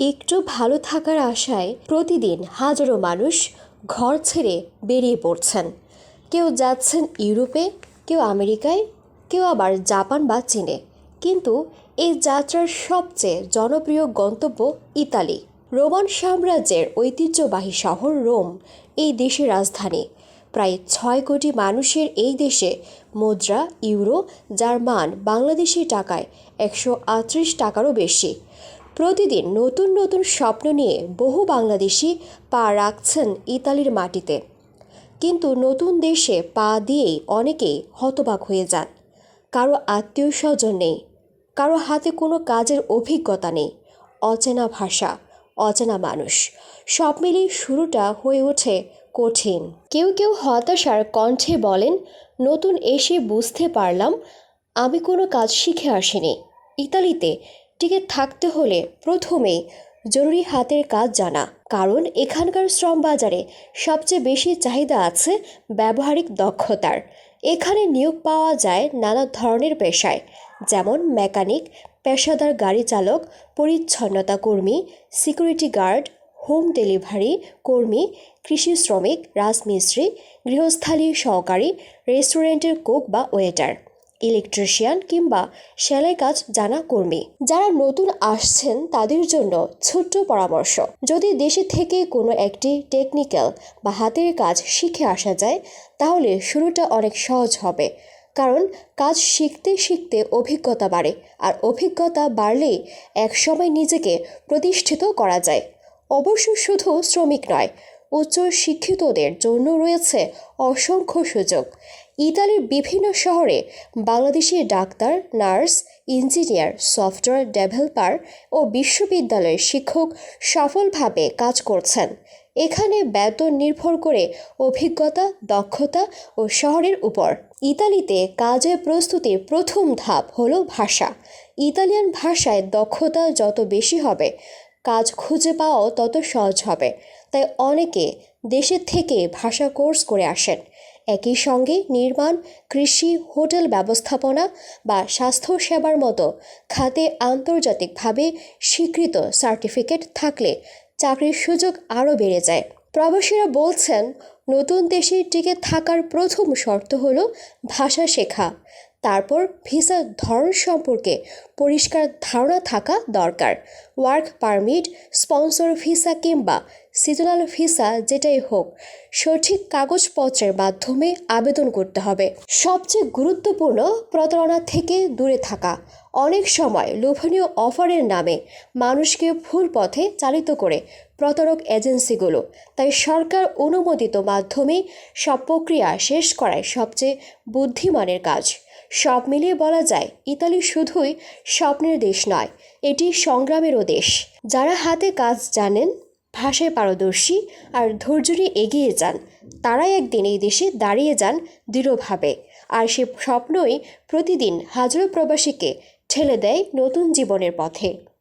একটু ভালো থাকার আশায় প্রতিদিন হাজারো মানুষ ঘর ছেড়ে বেরিয়ে পড়ছেন। কেউ যাচ্ছেন ইউরোপে, কেউ আমেরিকায়, কেউ আবার জাপান বা চীনে। কিন্তু এই যাত্রার সবচেয়ে জনপ্রিয় গন্তব্য ইতালি। রোমান সাম্রাজ্যের ঐতিহ্যবাহী শহর রোম, এই দেশের রাজধানী। প্রায় ছয় কোটি মানুষের এই দেশে মুদ্রা, ইউরো যার মান বাংলাদেশি টাকায় একশো আটত্রিশ টাকারও বেশি। প্রতিদিন নতুন নতুন স্বপ্ন নিয়ে বহু বাংলাদেশি পা রাখছেন ইতালির মাটিতে। কিন্তু নতুন দেশে পা দিয়েই অনেকেই হতবাক হয়ে যান। কারও আত্মীয় স্বজন নেই, কারও হাতে কোনো কাজের অভিজ্ঞতা নেই, অচেনা ভাষা, অচেনা মানুষ, সব মিলিয়ে শুরুটা হয়ে ওঠে কঠিন। কেউ কেউ হতাশার কণ্ঠে বলেন, নতুন এসে বুঝতে পারলাম, আমি কোনো কাজ শিখে আসিনি। ইতালিতে টিকে থাকতে হলে প্রথমেই জরুরি হাতের কাজ জানা। কারণ এখানকার শ্রম বাজারে সবচেয়ে বেশি চাহিদা আছে ব্যবহারিক দক্ষতার। এখানে নিয়োগ পাওয়া যায় নানা ধরনের পেশায়, যেমন মেকানিক, পেশাদার গাড়ি চালক, পরিচ্ছন্নতা কর্মী, সিকিউরিটি গার্ড, হোম ডেলিভারি কর্মী, কৃষি শ্রমিক, রাজমিস্ত্রি, গৃহস্থালী সহকারী, রেস্টুরেন্টের কুক বা ওয়েটার। ইলেকট্রিশিয়ান কিংবা সেলাই কাজ জানা কর্মী। যারা নতুন আসছেন তাদের জন্য ছোট্ট পরামর্শ, যদি দেশে থেকে কোনো একটি টেকনিক্যাল বা হাতের কাজ শিখে আসা যায়, তাহলে শুরুটা অনেক সহজ হবে। কারণ কাজ শিখতে শিখতে অভিজ্ঞতা বাড়ে, আর অভিজ্ঞতা বাড়লেই একসময় নিজেকে প্রতিষ্ঠিত করা যায়। অবশ্য শুধু শ্রমিক নয় উচ্চ শিক্ষিতদের জন্য রয়েছে অসংখ্য সুযোগ। ইতালির বিভিন্ন শহরে Bangladeshi doctor, nurse, engineer, software developer ও বিশ্ববিদ্যালয়ের শিক্ষক সফলভাবে কাজ করছেন। এখানে বেতন নির্ভর করে অভিজ্ঞতা, দক্ষতা ও শহরের উপর। ইতালিতে কাজের প্রস্তুতির প্রথম ধাপ হলো ভাষা। ইতালিয়ান ভাষায় দক্ষতা যত বেশি হবে, কাজ খুঁজে পাওয়াও তত সহজ হবে। তাই অনেকে দেশের থেকে ভাষা কোর্স করে আসেন। একই সঙ্গে নির্মাণ, কৃষি, হোটেল ব্যবস্থাপনা বা স্বাস্থ্যসেবার মতো খাতে আন্তর্জাতিকভাবে স্বীকৃত সার্টিফিকেট থাকলে চাকরির সুযোগ আরও বেড়ে যায়। প্রবাসীরা বলছেন, নতুন দেশে টিকে থাকার প্রথম শর্ত হল ভাষা শেখা। তারপর ভিসার ধরন সম্পর্কে পরিষ্কার ধারণা থাকা দরকার। ওয়ার্ক পারমিট, স্পন্সর ভিসা কিংবা সিজনাল ভিসা যেটাই হোক, সঠিক কাগজপত্রের মাধ্যমে আবেদন করতে হবে। সবচেয়ে গুরুত্বপূর্ণ প্রতারণা থেকে দূরে থাকা। অনেক সময় লোভনীয় অফারের নামে মানুষকে ভুল পথে চালিত করে প্রতারক এজেন্সিগুলো। তাই সরকার অনুমোদিত মাধ্যমে সব প্রক্রিয়া শেষ করায় সবচেয়ে বুদ্ধিমানের কাজ। সব মিলিয়ে বলা যায়, ইতালি শুধুই স্বপ্নের দেশ নয়, এটি সংগ্রামেরও দেশ। যারা হাতে কাজ জানেন, ভাষায় পারদর্শী আর ধৈর্য নিয়ে এগিয়ে যান, তারাই একদিন এই দেশে দাঁড়িয়ে যান দৃঢ়ভাবে। আর সে স্বপ্নই প্রতিদিন হাজারো প্রবাসীকে ঠেলে দেয় নতুন জীবনের পথে।